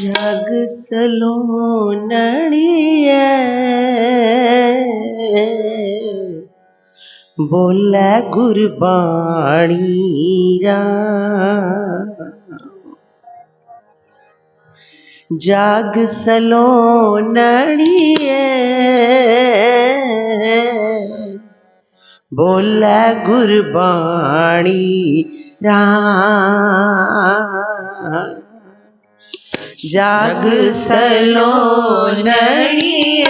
जग सलोनड़िय बोल गुरबाणी जाग सलोनड़िय ਬੋਲੇ ਗੁਰਬਾਣੀ ਰਾਮ ਜਾਗ ਸਲੋ ਨੜੀਏ।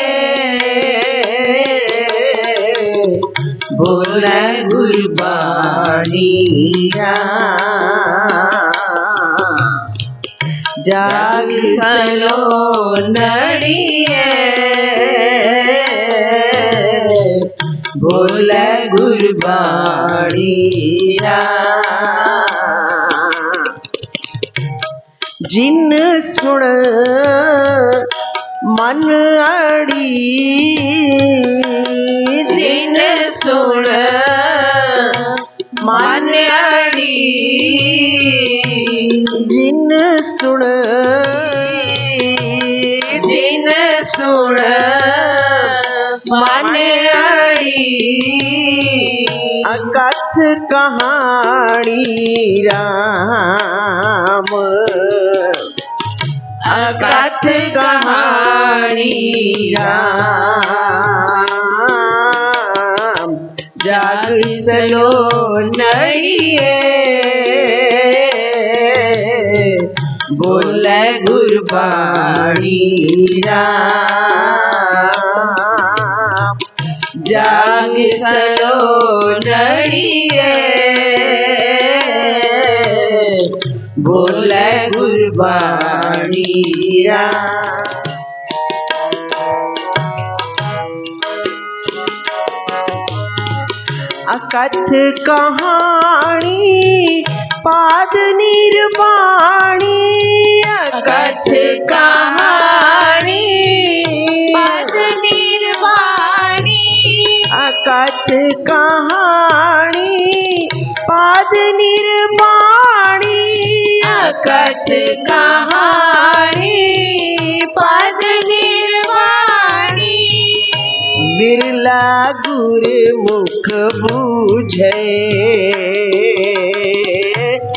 ਬੋਲੇ ਗੁਰਬਾਣੀ ਰਾਮ ਜਾਗ ਸਲੋ ਨੜੀਏ। ਬੋਲ ਗੁਰਬਾਣੀ ਰਾਮ ਜਿਨ ਸੁਣ ਮਨ ਅੜੀ, ਜਿਨ ਸੁਣ ਮਨ ਅੜੀ, ਜਿਨ ਸੁਣ ਜਿਨ ਸੁਣ ਮਨ ਅੜੀ। अकथ कहानी राम। अकथ कहानी राम। जग सलो नड़िए। बोल गुरबाणी राम। जाग सलो नड़िए। बोल गुरबाणी राम अकथ कहानी पाद निर्वाणी। अकथ कहानी अकथ कहानी पाद निर्वाणी अकथ कहानी पद निर्वाणी बिरला गुरमुख बूझे।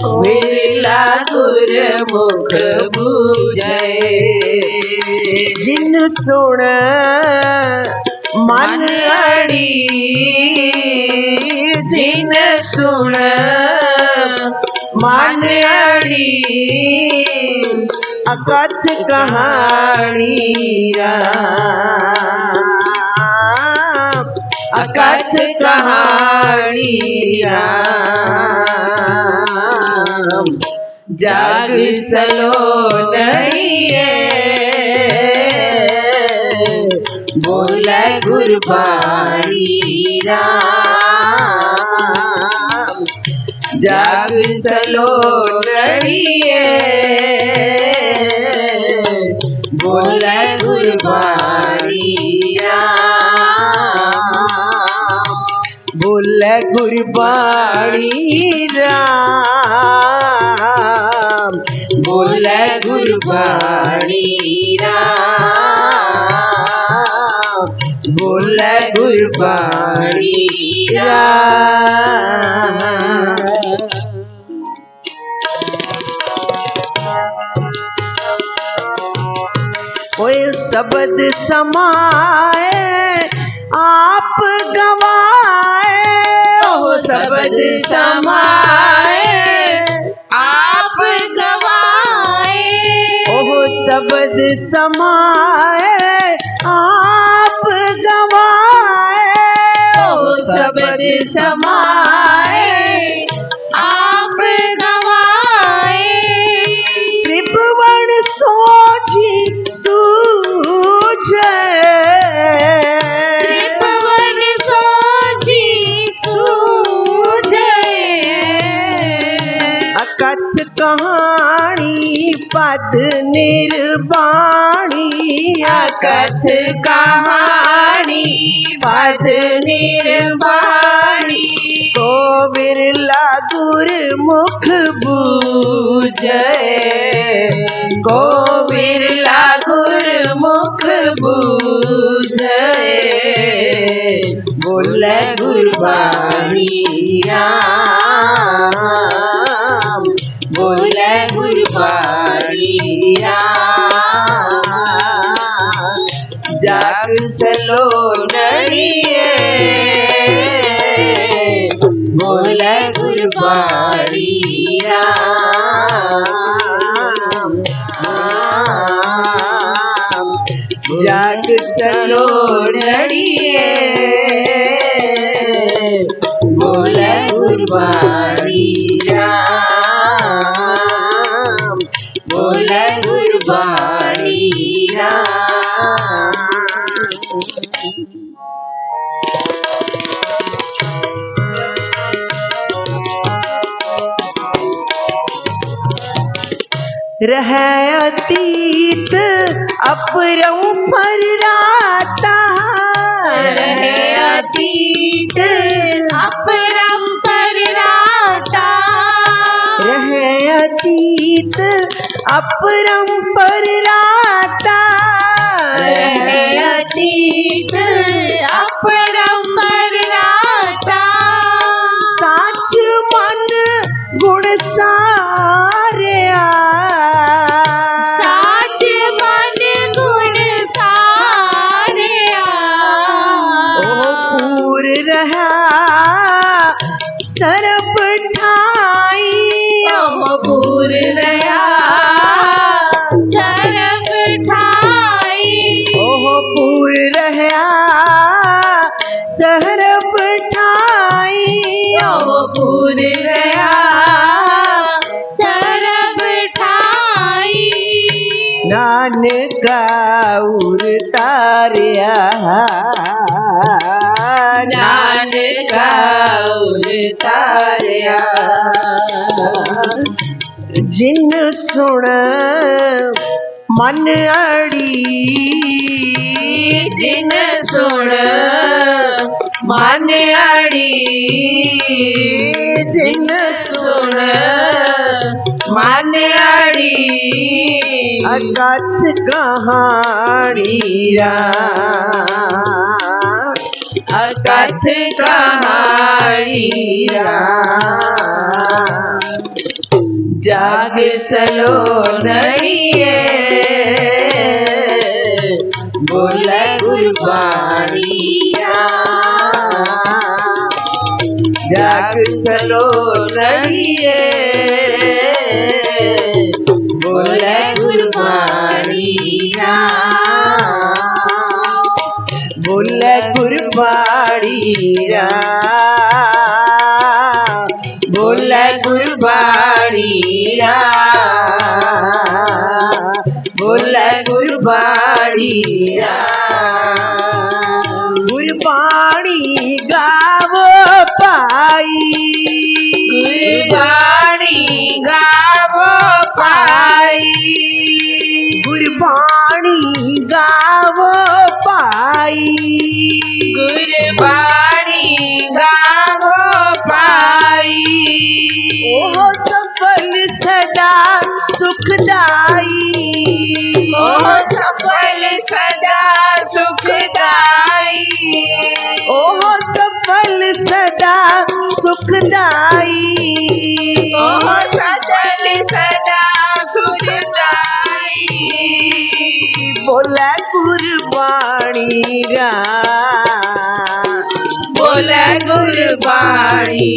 बिरला गुरमुख बूझे। जिन सुन मन अड़ी जिन सुन। मन अड़ी अकथ कहानी अकथ कहानी जाग सलो नड़िए बोल गुरबाणी राम जाग सलो नड़िए बोल गुरबाणी राम बोल गुरबाणी राम बोल गुरबाणी राम राम कोई शब्द समाए आप गवाए ओ शब्द समाए आप गवाए ओ शब्द समाए आप गवाए शब्द समाए आप गवाए। त्रिभुवन सोझी सूझे। त्रिभुवन सोझी सूझे। अकथ कहानी पद निर्वाणी। अकथ कहानी पद निर्वाणी। बिरला गुरमुख बूझे। को बिरला गुरमुख बूझे। बोल गुरबानी राम रह अतीत अपरऊ पर राता रहे अतीत अपरंपर अतीत अपरम पर राता रहे अतीत अपरंपर तारिया नानक गौर तारिया जिन सुण मन अड़ी जिन सुन मन अड़ी जिन सुन मन अड़ी अकथ कहानी अकथ कहानी जाग सलो नड़िए। बोल गुरबाणी जाग सलो नड़िए। बोल गुरबाणी बोल गुरबाणी रा बोल गुरबाणी बोल गुरबाणी गुरबाणी गावो पाई। गुरबाणी गावो पाई। गुरबाणी गावो पाई। ओह सफल सदा सुखदाई ओ सफल सदा सुखदाई ओ सफल सदा सुखदाई बोला गुरबाणी रा बोल गुरबाणी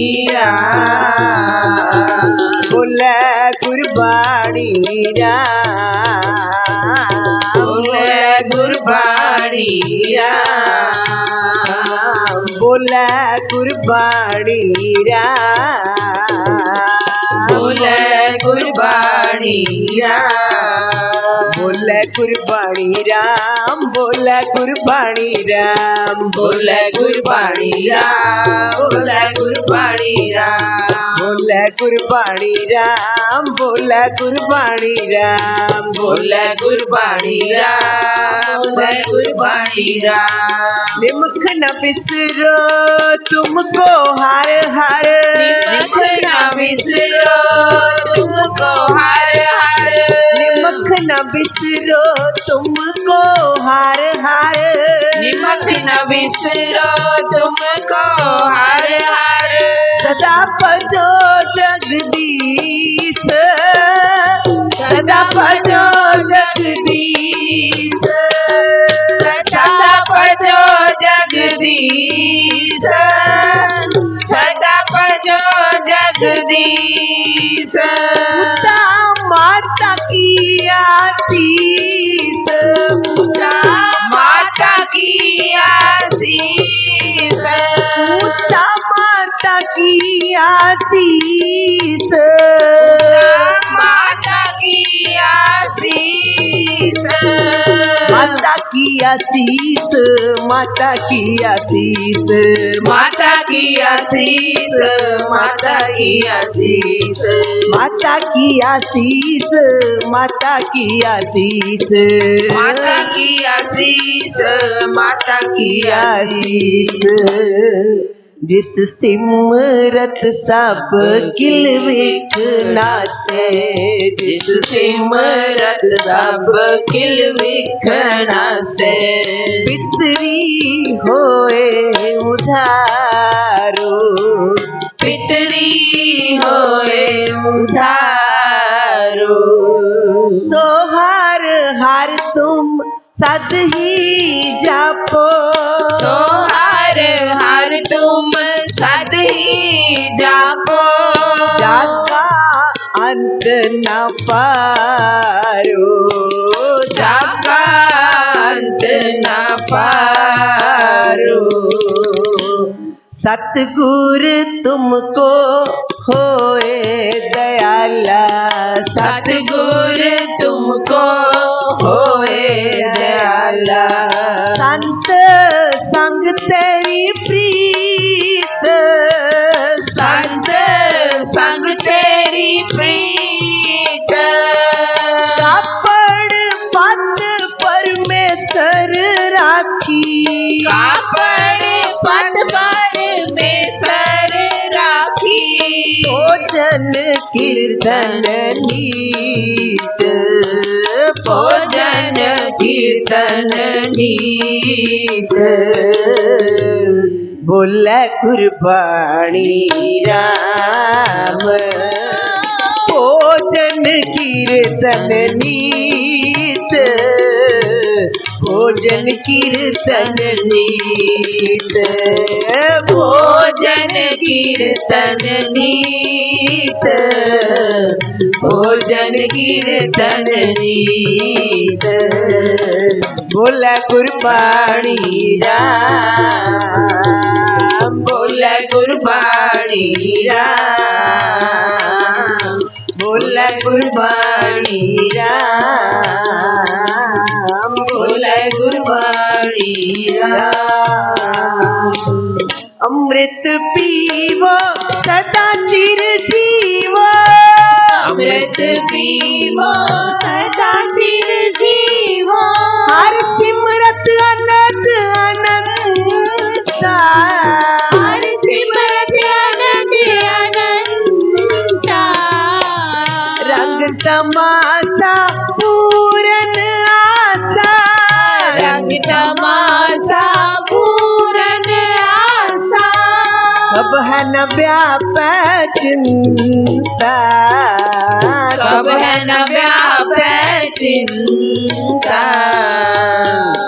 बोला गुरबाणी रा बोल गुरबाणी बोला गुरबाणी रा बोल गुरबाणी बोला गुरबाणी राम, बोला गुरबाणी राम, बोल गुरबाणी बोल गुरबाणी बोला गुरबाणी राम, बोला गुरबाणी राम, बोल गुरबाणी बोल गुरबाणी निमख न बिसरो तुमको विसरो तुमको हार हार। निमक न विसरो तुमको हार हार। सदा भजो जगदीश। सदा भजो जगदीश। सदा भजो जगदीश। सदा भजो जगदीश। आशीष माता की आशीष माता की आशीष माता की आशीष। माता की आशीष माता की आशीष। माता की आशीष माता की आशीष। आशीष जिस सिमरत सब किल विक नासे जिस सिमरत सब किल विखना से। पितरी होए उधारो, पितरी होए उधारो। सोहार हार तुम सद ही जापो, सोहार सद ही जापो जाका अंत न पारो। जाका अंत न पारो। सतगुर तुमको होए दयाला। सतगुर तुमको होए दयाला। संत संग तेरी प्रीत संत संग तेरी प्रीत। कापड़ पत परमेश्वर राखी। कापड़ पट पर में सर राखी। भोजन कीर्तन नीत भोजन कीर्तन नीत ਬੋਲ ਕੁਰਬਾਨੀ ਰਾਮ। ਭੋਜਨ ਕੀਰਤਨ ਨੀਤ। भोजन कीर्तन नीत। भोजन कीर्तन नीत। भोजन कीर्तन नीत। बोल कुर्बानी राम। बोल गुरबाणी राम। बोल कुर्बानी राम बोल गुरबाणी राम। अमृत पीवो सदा चिर जीवो। अमृत पीवो सदा चिर जीवो। हर सिमरत अनंत अनंता अब है न व्याप चिंता। कब है न व्याप चिंता।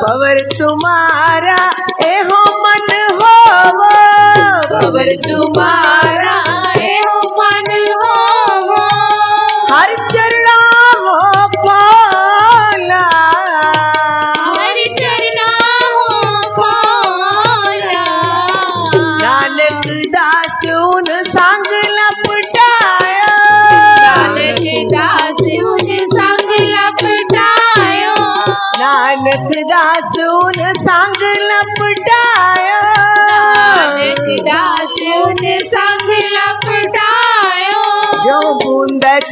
पवर तुम्हारा एहो मन हो पवर तुम्हारा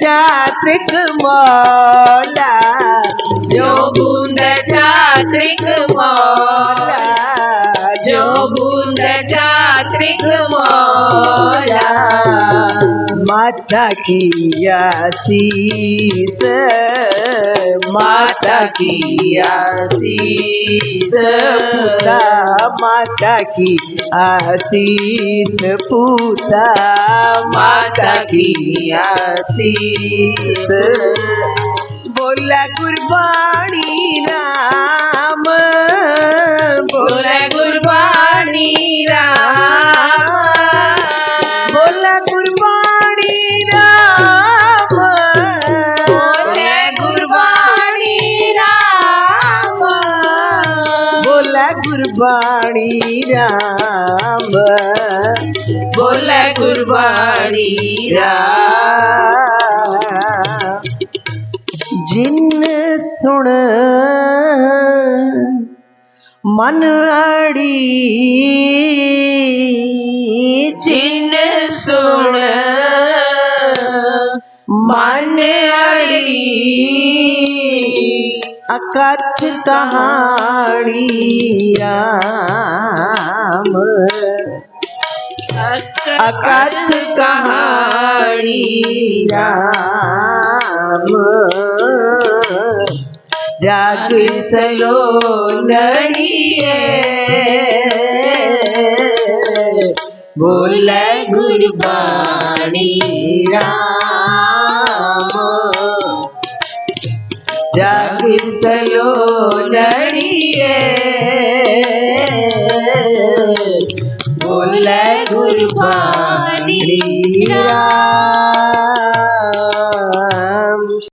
చాత్రిక్ మోలా జో బూంద చాత్రిక్ మోలా జో బూంద చాత్రిక్ మోలా माता की आशीष, माता की आशीष, पूता, माता की आशीष, पूता, माता की आशीष। बोला गुरबाणी राम, बोला गुरबाणी राम। ਗੁਰਬਾਣੀ RAM ਬੋਲੇ ਗੁਰਬਾਣੀ RAM ਜਿਨ ਸੁਣ ਮਨ ਅੜੀ। ਜਿੰਨ ਸੁਣ ਮਨ ਅੜੀ। अकथ कहानिया। अकथ कहाणियाम जाग सलो नड़िए। बोल गुरबाणी राम। વિસલો ડડીએ બોલે ગુરબાની